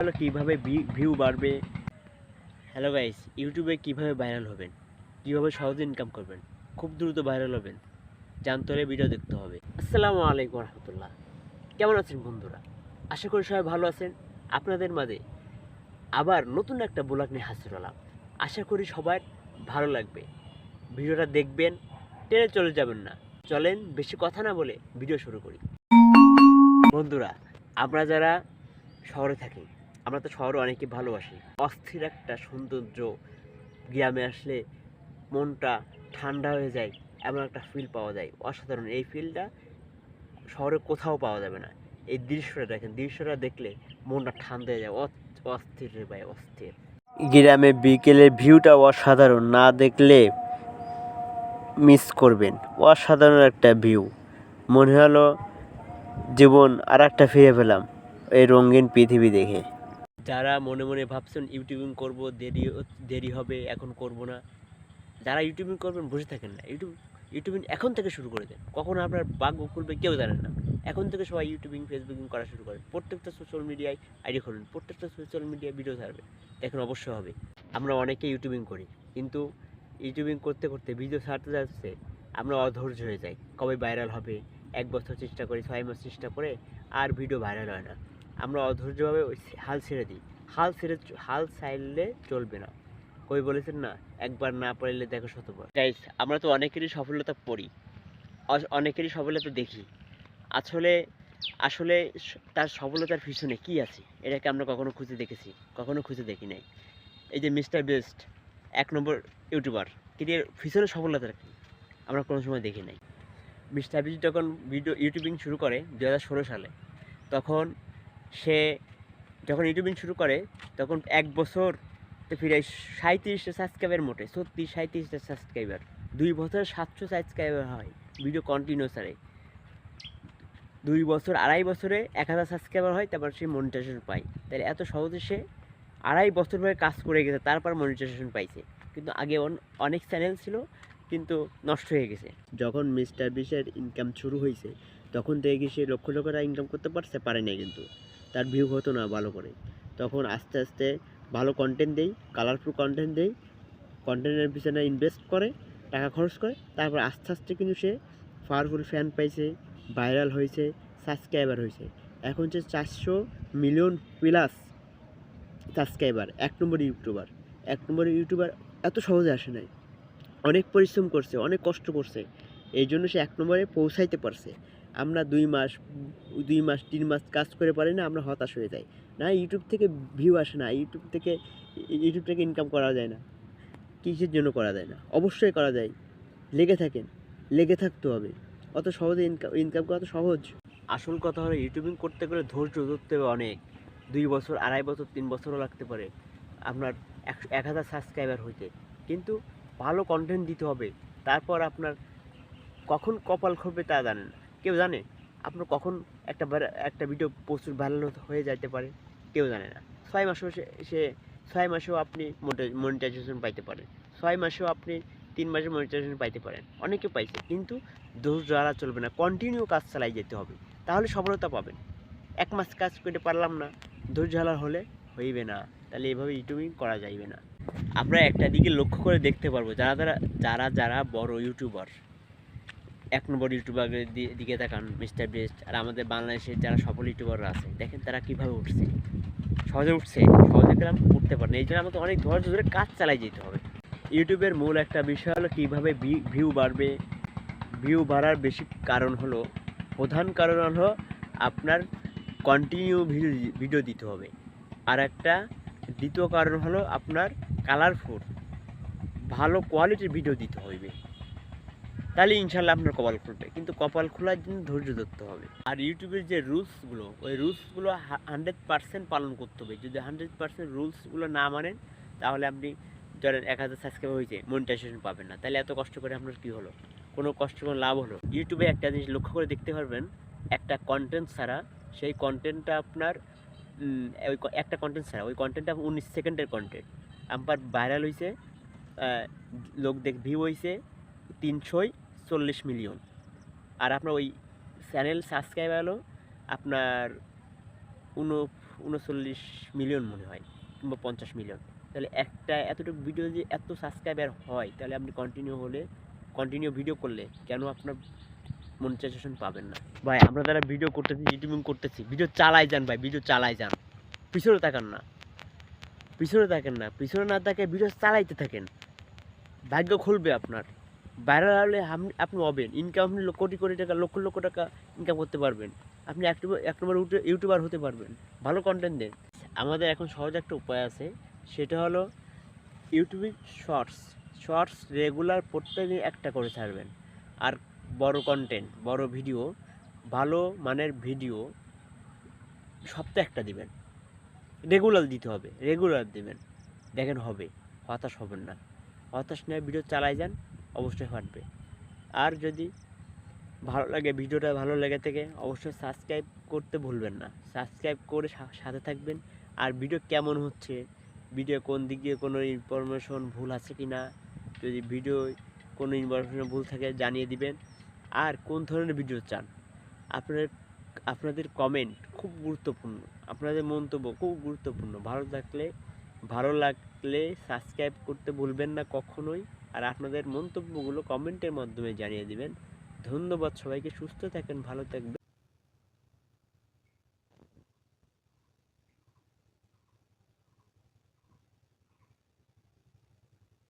হলো কীভাবে ভিউ বাড়বে? হ্যালো গাইস ইউটিউবে কীভাবে ভাইরাল হবেন? কীভাবে সহজে ইনকাম করবেন? খুব দ্রুত ভাইরাল হবেন। জানতে হলে ভিডিও দেখতে হবে। আসসালামু আলাইকুম রহমতুল্লাহ। কেমন আছেন বন্ধুরা? আশা করি সবাই ভালো আছেন। আপনাদের মাঝে আবার নতুন একটা ব্লগ নিয়ে হাজির হলাম। আশা করি সবার ভালো লাগবে। ভিডিওটা দেখবেন, টেনে চলে যাবেন না। চলেন বেশি কথা না বলে ভিডিও শুরু করি। বন্ধুরা, আমরা যারা শহরে থাকি আমরা তো শহরে অনেকে ভালোবাসি। অস্থির একটা সৌন্দর্য গ্রামে আসলে মনটা ঠান্ডা হয়ে যায়, এমন একটা ফিল পাওয়া যায়। অসাধারণ। এই ফিলটা শহরে কোথাও পাওয়া যাবে না। এই দৃশ্যটা দেখেন, দৃশ্যটা দেখলে মনটা ঠান্ডা হয়ে যায়। অস্থির ভাই, অস্থির। গ্রামে বিকেলের ভিউটা অসাধারণ। না দেখলে মিস করবেন। অসাধারণ একটা ভিউ মনে হলো জীবন আর একটা ফিরে পেলাম। এই রঙিন পৃথিবী দেখে। যারা মনে মনে ভাবছেন ইউটিউবিং করব, দেরি দেরি হবে, এখন করব না, যারা ইউটিউবিং করবেন বসে থাকেন না। ইউটিউব, ইউটিউবিং এখন থেকে শুরু করে দেন। কখন আপনার বাঘ খুলবে কেউ জানেন না। এখন থেকে সবাই ইউটিউবিং, ফেসবুকিং করা শুরু করেন। প্রত্যেকটা সোশ্যাল মিডিয়ায় আইডি খুলুন। প্রত্যেকটা সোশ্যাল মিডিয়ায় ভিডিও ছাড়বে। দেখুন অবশ্যই হবে। আমরা অনেকে ইউটিউবিং করি, কিন্তু ইউটিউবিং করতে করতে ভিডিও ছাড়তে যাচ্ছে আমরা অধৈর্য হয়ে যাই। কবে ভাইরাল হবে? এক বছর চেষ্টা করি, ছয় মাস চেষ্টা করে আর ভিডিও ভাইরাল হয় না। আমরা অধৈর্যভাবে ওই হাল ছেড়ে দিই। হাল ছেড়ে হাল ছাড়লে চলবে না। কই বলেছেন না, একবার না পড়লে দেখো শতবার। গাইস আমরা তো অনেকেরই সফলতা পড়ি। অনেকেরই সফলতা দেখি। আসলে আসলে তার সফলতার পিছনে কি আছে, এটাকে আমরা কখনো খুঁজে দেখেছি, কখনো খুঁজে দেখি নাই। এই যে মিস্টার বেস্ট, এক নম্বর ইউটিউবার কিন্তু এর পিছনে সফলতা কি? আমরা কোনো সময় দেখি নাই। মিস্টার বেস্ট যখন ভিডিও ইউটিউবিং শুরু করে দু হাজার ষোলো সালে, তখন সে যখন ইউটিউবিং শুরু করে, তখন এক বছর তো ফিরে সাঁত্রিশটা সাবস্ক্রাইবার মোটে, সত্যি সাঁত্রিশটা সাবস্ক্রাইবার দুই বছর সাতশো সাবস্ক্রাইবার হয় ভিডিও কন্টিনিউ সারে দুই বছর, আড়াই বছরে এক হাজার সাবস্ক্রাইবার হয়, তারপর সে মনিটাইজেশন পায়। তাহলে এত সহজে সে আড়াই বছর ধরে কাজ করে গেছে, তারপর মনিটাইজেশন পাইছে। কিন্তু আগে অনেক চ্যানেল ছিল, কিন্তু নষ্ট হয়ে গেছে। যখন মিস্টার বিশের ইনকাম শুরু হয়েছে তখন থেকে সে লক্ষ লক্ষ টাকা ইনকাম করতে পারছে? পারে না কিন্তু। তার ভিউ হতো না ভালো করে। তখন আস্তে আস্তে ভালো কন্টেন্ট দেই কালারফুল কন্টেন্ট দেই কন্টেন্টের পিছনে ইনভেস্ট করে, টাকা খরচ করে, তারপর আস্তে আস্তে কিন্তু সে পাওয়ারফুল ফ্যান পাইছে ভাইরাল হয়েছে সাবস্ক্রাইবার হয়েছে এখন যে চারশো মিলিয়ন প্লাস সাবস্ক্রাইবার এক নম্বর ইউটিউবার এক নম্বর ইউটিউবার এত সহজে আসে নাই। অনেক পরিশ্রম করছে, অনেক কষ্ট করছে। এই জন্য সে এক নম্বরে পৌঁছাইতে পারছে। আমরা দুই মাস দুই মাস, তিন মাস কাজ করে পারি না, আমরা হতাশ হয়ে যাই। না ইউটিউব থেকে ভিউ আসে না ইউটিউব থেকে ইউটিউব থেকে ইনকাম করা যায় না। কিসের জন্য করা যায় না? অবশ্যই করা যায়। লেগে থাকেন, লেগে থাকতে হবে। অত সহজে ইনকাম ইনকাম করা তো সহজ। আসল কথা হলো ইউটিউবিং করতে গেলে ধৈর্য ধরতে হবে অনেক। দুই বছর, আড়াই বছর, তিন বছরও লাগতে পারে আপনার এক হাজার সাবস্ক্রাইবার হইতে। কিন্তু ভালো কন্টেন্ট দিতে হবে। তারপর আপনার কখন কপাল খুলবে তা জানেন না। কেউ জানে? আপনার কখন একটা একটা ভিডিও প্রচুর ভাইরাল হয়ে যাইতে পারে, কেউ জানে না। ছয় মাসেও সে ছয় মাসেও আপনি মনিটাইজেশন পাইতে পারেন। ছয় মাসেও আপনি তিন মাসে মনিটাইজেশন পাইতে পারেন। অনেকে পাইছে, কিন্তু ধৈর্য হারা চলবে না। কন্টিনিউ কাজ চালাই যেতে হবে। তাহলে সফলতা পাবেন। এক মাস কাজ করতে পারলাম না, ধৈর্য হারা হলে হইবে না। তাহলে এভাবে ইউটিউবিং করা যাইবে না। আমরা একটা দিকে লক্ষ্য করে দেখতে পারব, যারা যারা যারা যারা বড় ইউটিউবার এক নম্বর ইউটিউবারের দিকে তাকান মিস্টার বেস্ট আর আমাদের বাংলাদেশের যারা সফল ইউটিউবাররা আছে, দেখেন তারা কীভাবে উঠছে। সহজে উঠছে, সহজে গেলাম, উঠতে পারে এই জন্য আমাকে অনেক ধৈর্য ধরে কাজ চালাই যেতে হবে। ইউটিউবের মূল একটা বিষয় হলো কীভাবে ভিউ বাড়বে। ভিউ বাড়ার বেশি কারণ হলো, প্রধান কারণ হলো আপনার কন্টিনিউ ভিডিও দিতে হবে। আর একটা দ্বিতীয় কারণ হলো আপনার কালারফুল ভালো কোয়ালিটির ভিডিও দিতে হবে। তাহলে ইনশাল্লাহ আপনার কপাল খুলবে। কিন্তু কপাল খোলার জন্য ধৈর্য ধরতে হবে। আর ইউটিউবের যে রুলসগুলো ওই রুলসগুলো হান্ড্রেড পার্সেন্ট পালন করতে হবে। যদি হান্ড্রেড পার্সেন্ট রুলসগুলো না মানেন, তাহলে আপনি ধরেন এক হাজার সাবস্ক্রাইব হয়েছে মনিটাইজেশন পাবেন না। তাহলে এত কষ্ট করে আপনার কী হলো? কোনো কষ্ট কোনো লাভ হলো? ইউটিউবে একটা জিনিস লক্ষ্য করে দেখতে পারবেন, একটা কন্টেন্ট ছাড়া, সেই কন্টেন্টটা আপনার ওই একটা কন্টেন্ট ছাড়া, ওই কন্টেন্টটা উনিশ সেকেন্ডের কন্টেন্ট আমার ভাইরাল হয়েছে লোক দেখ ভিউ হয়েছে তিনশোই চল্লিশ মিলিয়ন। আর আপনার ওই চ্যানেল সাবস্ক্রাইব হলো আপনার উন, উনচল্লিশ মিলিয়ন মনে হয়, কিংবা পঞ্চাশ মিলিয়ন। তাহলে একটা এতটুকু ভিডিও যে এত সাবস্ক্রাইবার হয়, তাহলে আপনি কন্টিনিউ হলে কন্টিনিউ ভিডিও করলে কেন আপনার মনিটাইজেশন পাবেন না? ভাই, আমরা যারা ভিডিও করতেছি ইউটিউবিং করতেছি ভিডিও চালাই যান ভাই ভিডিও চালাই যান। পিছনে তাকান না। পিছনে থাকেন না। পিছনে না তাকে ভিডিও চালাইতে থাকেন। ভাগ্য খুলবে আপনার। ভাইরাল হলে আপনি হবেন। ইনকাম আপনি কোটি কোটি টাকা, লক্ষ লক্ষ টাকা ইনকাম করতে পারবেন। আপনি এক নম্বর এক নম্বর ইউটিউবার হতে পারবেন। ভালো কন্টেন্ট দেন। আমাদের এখন সহজ একটা উপায় আছে। সেটা হলো ইউটিউবে শর্টস শর্টস রেগুলার প্রত্যেকদিন একটা করে ছাড়বেন। আর বড় কন্টেন্ট বড় ভিডিও ভালো মানের ভিডিও সপ্তাহে একটা দিবেন। রেগুলার দিতে হবে। রেগুলার দিবেন। দেখেন হবে। হতাশ হবেন না। হতাশ নিয়ে ভিডিও চালাই যান। অবশ্যই ফাটবে আর যদি ভালো লাগে, ভিডিওটা ভালো লেগে থেকে অবশ্যই সাবস্ক্রাইব করতে ভুলবেন না। সাবস্ক্রাইব করে সাথে থাকবেন। আর ভিডিও কেমন হচ্ছে? ভিডিও কোন দিক দিয়ে কোনো ইনফরমেশন ভুল আছে কি না যদি ভিডিও কোনো ইনফরমেশন ভুল থাকে জানিয়ে দিবেন। আর কোন ধরনের ভিডিও চান? আপনার, আপনাদের কমেন্ট খুব গুরুত্বপূর্ণ। আপনাদের মন্তব্য খুব গুরুত্বপূর্ণ। ভালো থাকলে, ভালো লাগলে সাবস্ক্রাইব করতে ভুলবেন না কখনোই। আর আপনাদের মন্তব্যগুলো কমেন্টের মাধ্যমে জানিয়ে দিবেন। ধন্যবাদ সবাইকে সুস্থ থাকেন ভালো থাকবেন।